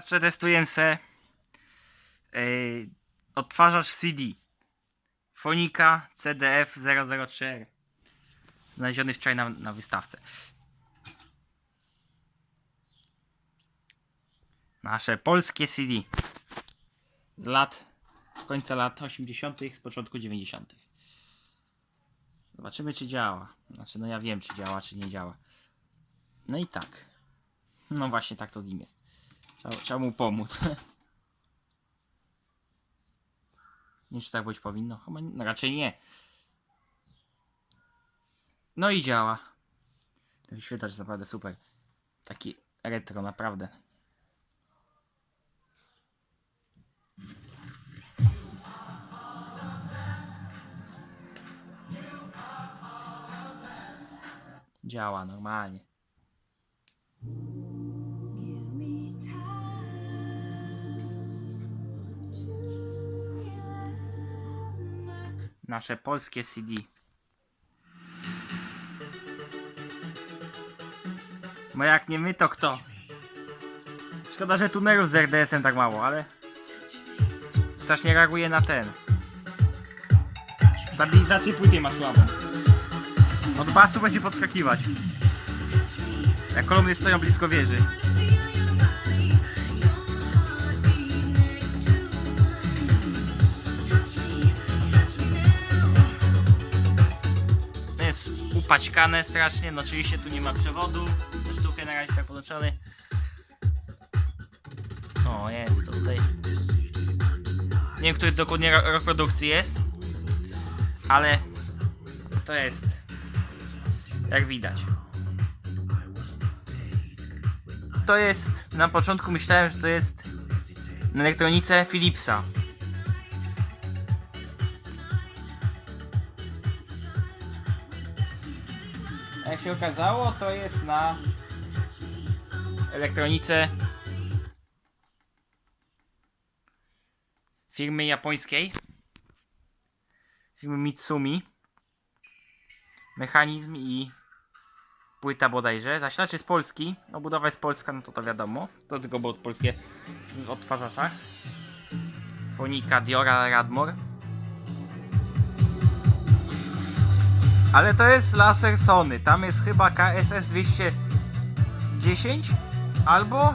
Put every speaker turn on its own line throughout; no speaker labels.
Teraz przetestuję se yy, odtwarzacz CD Fonika CDF 003 znaleziony wczoraj na, na wystawce. Nasze polskie CD z lat, z końca lat 80., z początku 90. Zobaczymy, czy działa. Znaczy, no ja wiem, czy działa, czy nie działa. No i tak. No właśnie, tak to z nim jest. Trzeba, mu pomóc. Niż tak być powinno. Chyba no, raczej nie. No i działa. Ten wyświetlacz naprawdę super. Taki retro, naprawdę. Działa normalnie. Nasze polskie CD. Bo jak nie my, to kto? Szkoda, że tunerów z RDS-em tak mało, ale strasznie reaguje na ten. Stabilizację płyty ma słabą. Od basu będzie podskakiwać. Jak kolumny stoją blisko wieży. Jest upaćkane strasznie, no oczywiście tu nie ma przewodu, na razie tak podłączony. O, jest tutaj. Nie wiem, który dokładnie ro- rok produkcji jest, ale to jest, jak widać. To jest, na początku myślałem, że to jest na elektronice Philipsa. Jak się okazało, to jest na elektronice firmy japońskiej. Firmy Mitsumi. Mechanizm i płyta bodajże. Zasilacz jest polski. Obudowa jest polska, no to to wiadomo. To tylko było polskie w odtwarzaczach. Fonika Diora Radmor. Ale to jest laser Sony. Tam jest chyba KSS 210 albo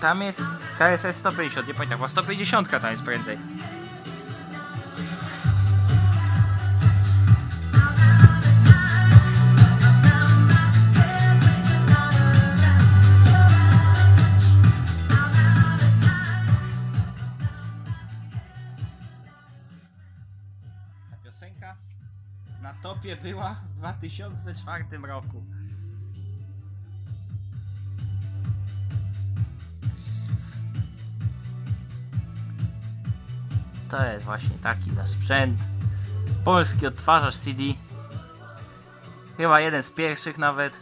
tam jest KSS 150, nie pamiętam, chyba 150 tam jest prędzej. Na topie była w 2004 roku. To jest właśnie taki nasz sprzęt. Polski odtwarzacz CD. Chyba jeden z pierwszych nawet.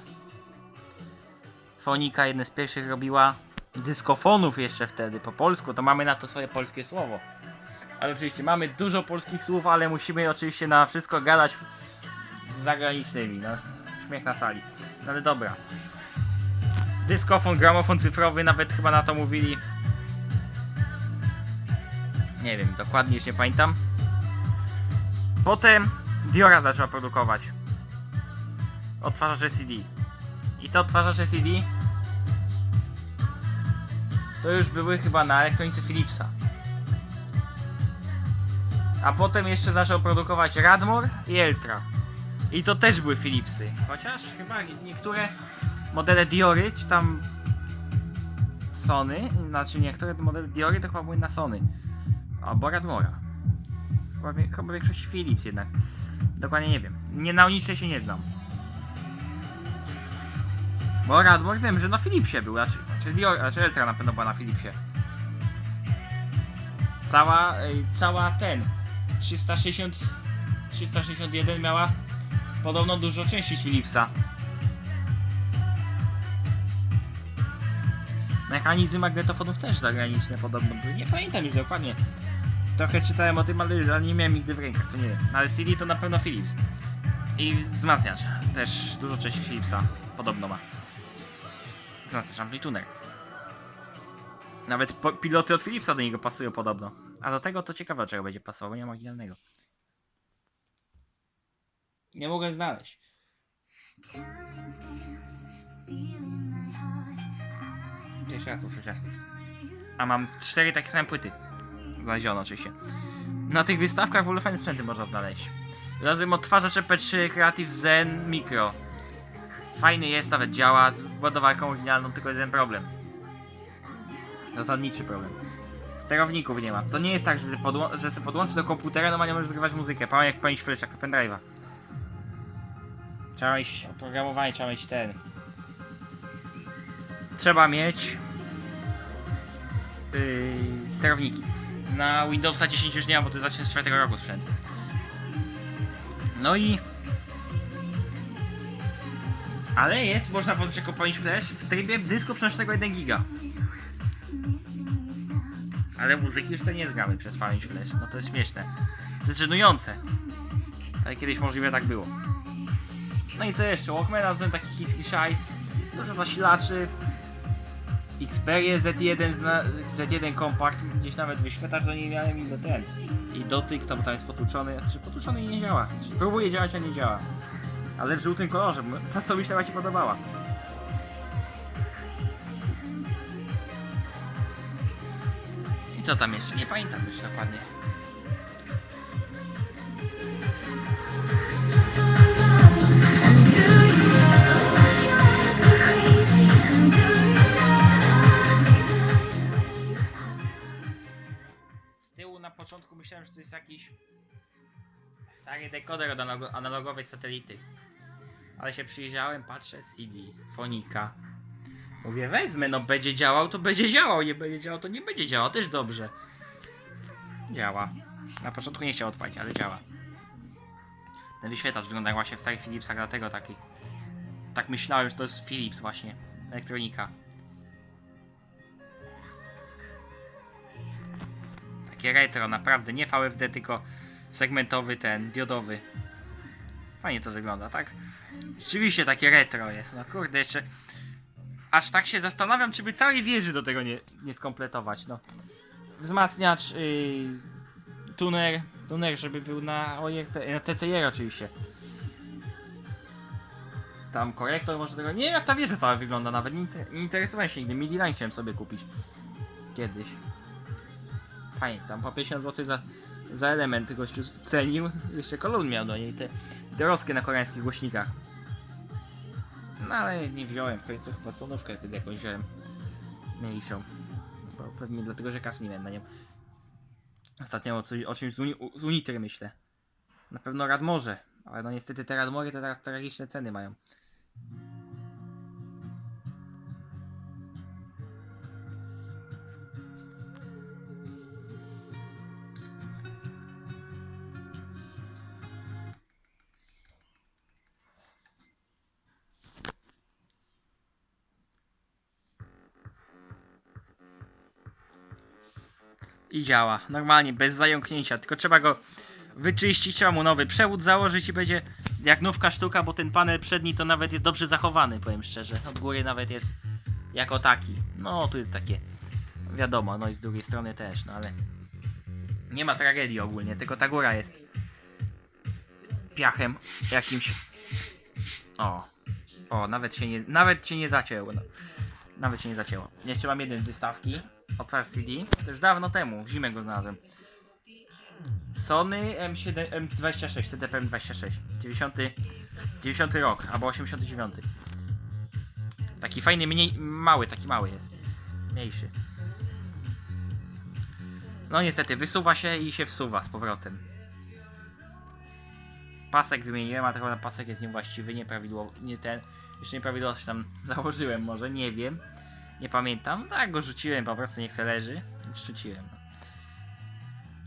Fonika jeden z pierwszych robiła. Dyskofonów jeszcze wtedy po polsku, to mamy na to swoje polskie słowo. Ale oczywiście mamy dużo polskich słów, ale musimy oczywiście na wszystko gadać z zagranicznymi. No. Śmiech na sali. No ale dobra. Dyskofon, gramofon cyfrowy, nawet chyba na to mówili. Nie wiem, dokładnie już nie pamiętam. Potem Diora zaczęła produkować odtwarzacze CD. I te odtwarzacze CD to już były chyba na elektronice Philipsa. A potem jeszcze zaczął produkować Radmor i Eltra. I to też były Philipsy. Chociaż chyba niektóre modele Diory, czy tam Sony, znaczy niektóre modele Diory to chyba były na Sony. Albo Radmora. Chyba, chyba większość Philips jednak. Dokładnie nie wiem. Nie na Onicze się nie znam. Bo Radmor wiem, że na Philipsie był, znaczy, znaczy, Dior, znaczy Eltra na pewno była na Philipsie. Cała, cała ten 360 361 miała podobno dużo części Philipsa. Mechanizmy magnetofonów też zagraniczne podobno były. Nie pamiętam już dokładnie. Trochę czytałem o tym, ale, nie miałem nigdy w rękach, to nie wiem. Ale CD to na pewno Philips. I wzmacniacz. Też dużo części Philipsa podobno ma. wzmacniacz amplituner. Nawet piloty od Philipsa do niego pasują podobno. A do tego to ciekawe, czego będzie pasował, nie ma oryginalnego. Nie mogę znaleźć. Pierwszy raz to słyszę. A mam cztery takie same płyty. Znaleziono oczywiście. Na tych wystawkach w ogóle fajne sprzęty można znaleźć. Razem odtwarzacz EP3 Creative Zen Micro. Fajny jest, nawet działa z ładowarką oryginalną, tylko jeden problem. Zasadniczy problem. Sterowników nie ma. To nie jest tak, że sobie, podło- że sobie podłączysz do komputera, normalnie możesz zgrywać muzykę. Pamiętaj jak pamięć flash, jak to pendrive'a. Trzeba mieć oprogramowanie, trzeba mieć ten. Trzeba mieć yy, sterowniki. Na Windowsa 10 już nie ma, bo to jest z 2004 roku sprzęt. No i ale jest, można podłączyć jako pamięć flash w trybie dysku przenośnego 1 giga. Ale muzyki już to nie zgramy przez pamięć flash, no to jest śmieszne. To jest żenujące. Ale kiedyś możliwe tak było. No i co jeszcze? Walkmana z taki chiński szajs, dużo zasilaczy, Xperia Z1, zna- Z1 Compact, gdzieś nawet wyświetlacz do niej miałem i do ten. I dotyk, bo tam jest potłuczony, czy potłuczony i nie działa. Czy próbuje działać, a nie działa. Ale w żółtym kolorze, ta co mi się podobała. I co tam jeszcze? Nie pamiętam już dokładnie. Z tyłu na początku myślałem, że to jest jakiś stary dekoder od analogo- analogowej satelity. Ale się przyjrzałem, patrzę, CD, fonika. Mówię, wezmę, no będzie działał, to będzie działał, nie będzie działał, to nie będzie działał, też dobrze. Działa. Na początku nie chciał odpalić, ale działa. Ten wyświetlacz wygląda jak właśnie w starych Philipsach, dlatego taki. Tak myślałem, że to jest Philips właśnie, elektronika. Takie retro, naprawdę, nie VFD, tylko segmentowy ten, diodowy. Fajnie to wygląda, tak? Rzeczywiście takie retro jest, no kurde, jeszcze... Aż tak się zastanawiam, czy by całej wieży do tego nie, nie skompletować, no. Wzmacniacz, yy, tuner, tuner, żeby był na, OJRT, na oczywiście. Tam korektor może tego, nie wiem jak ta wieża cała wygląda nawet, nie, inter- nie interesowałem się nigdy, MIDI line chciałem sobie kupić. Kiedyś. Fajnie, tam po 50 zł za, za element gościu cenił. Jeszcze kolon miał do niej te doroskie na koreańskich głośnikach. No ale nie wziąłem, w końcu chyba tonówkę wtedy jakąś wziąłem. Mniejszą. Bo pewnie dlatego, że kasy nie miałem na nią. Ostatnio o, coś, o czymś z, uni, z Unitry myślę. Na pewno Radmorze. Ale no niestety te Radmory to teraz tragiczne ceny mają. I działa. Normalnie, bez zająknięcia. Tylko trzeba go wyczyścić, trzeba mu nowy przewód założyć i będzie jak nówka sztuka, bo ten panel przedni to nawet jest dobrze zachowany, powiem szczerze. Od góry nawet jest jako taki. No, tu jest takie, wiadomo, no i z drugiej strony też, no ale nie ma tragedii ogólnie, tylko ta góra jest piachem jakimś. O, o, nawet się nie, nawet się nie zacięło. No. Nawet się nie zacięło. Jeszcze mam jeden z wystawki. CD. To już dawno temu, w zimę go znalazłem. Sony M7, M26, TDP M26. 90, 90 rok, albo 89. Taki fajny, mniej, mały, taki mały jest. Mniejszy. No niestety, wysuwa się i się wsuwa z powrotem. Pasek wymieniłem, a tylko pasek jest niewłaściwy, nieprawidłowy, nie ten. Jeszcze nieprawidłowo tam założyłem może, nie wiem. Nie pamiętam. Tak go rzuciłem, po prostu niech se leży. Rzuciłem. no.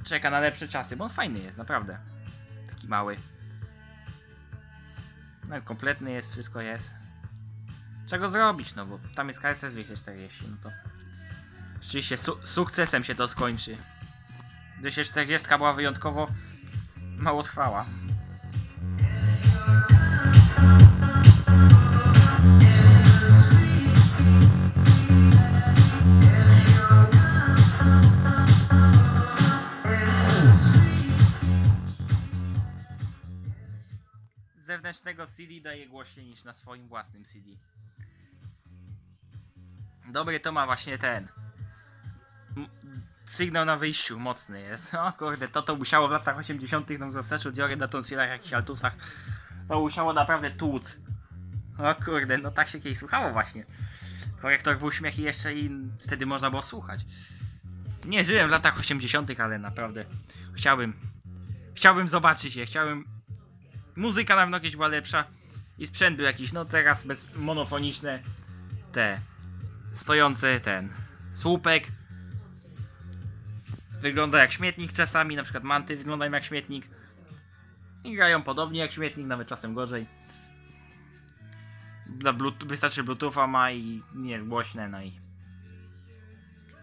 Czeka na lepsze czasy, bo on fajny jest, naprawdę. Taki mały. No kompletny jest, wszystko jest. Czego zrobić, no bo tam jest KSS 240, no to... Rzeczywiście su sukcesem się to skończy. 240 była wyjątkowo mało trwała. Zewnętrznego CD daje głośniej niż na swoim własnym CD. Dobry to ma właśnie ten. Sygnał na wyjściu mocny jest. O kurde, to to musiało w latach 80. nam zwłaszcza Diory na tonsilach, jakichś altusach. To musiało naprawdę tłuc. O kurde, no tak się kiedyś słuchało właśnie. Korektor w uśmiech i jeszcze i wtedy można było słuchać. Nie żyłem w latach 80., ale naprawdę chciałbym. Chciałbym zobaczyć je, chciałbym. Muzyka na pewno kiedyś była lepsza i sprzęt był jakiś, no teraz bez monofoniczne te stojące ten słupek. Wygląda jak śmietnik czasami, na przykład manty wyglądają jak śmietnik. I grają podobnie jak śmietnik, nawet czasem gorzej. Dla Bluetooth, wystarczy Bluetootha ma i nie jest głośne, no i...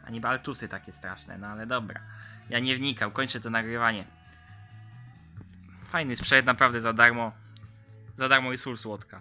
A niby altusy takie straszne, no ale dobra. Ja nie wnikał, kończę to nagrywanie. Fajny sprzęt, naprawdę za darmo. Za darmo i sól słodka.